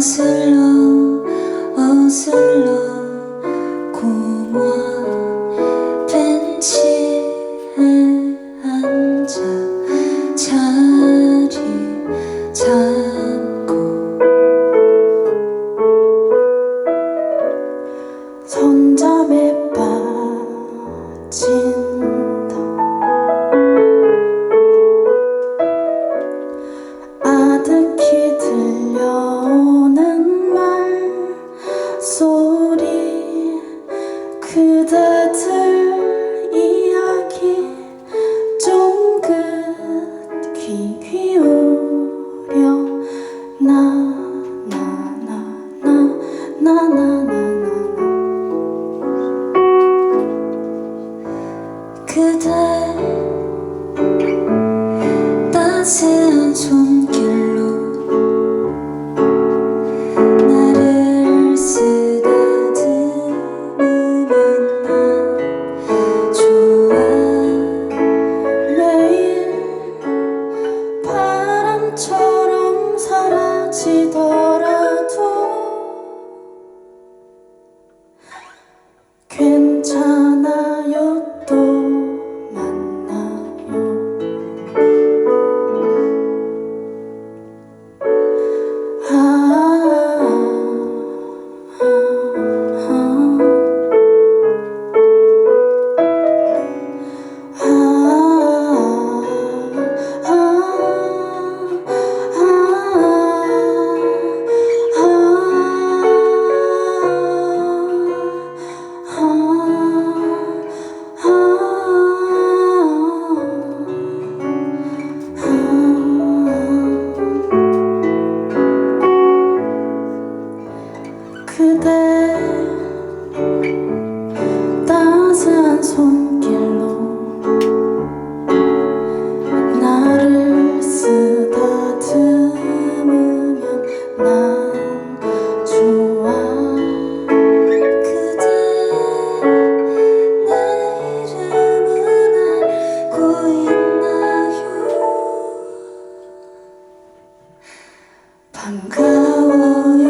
어슬러 어슬러 고마 벤치 心。 그대 따스한 손길로 나를 쓰다듬으면 난 좋아. 매일 바람처럼 사라지더라도 괜 그대 따스한 손길로 나를 쓰다듬으면 난 좋아. 그대 내 이름은 알고 있나요? 방금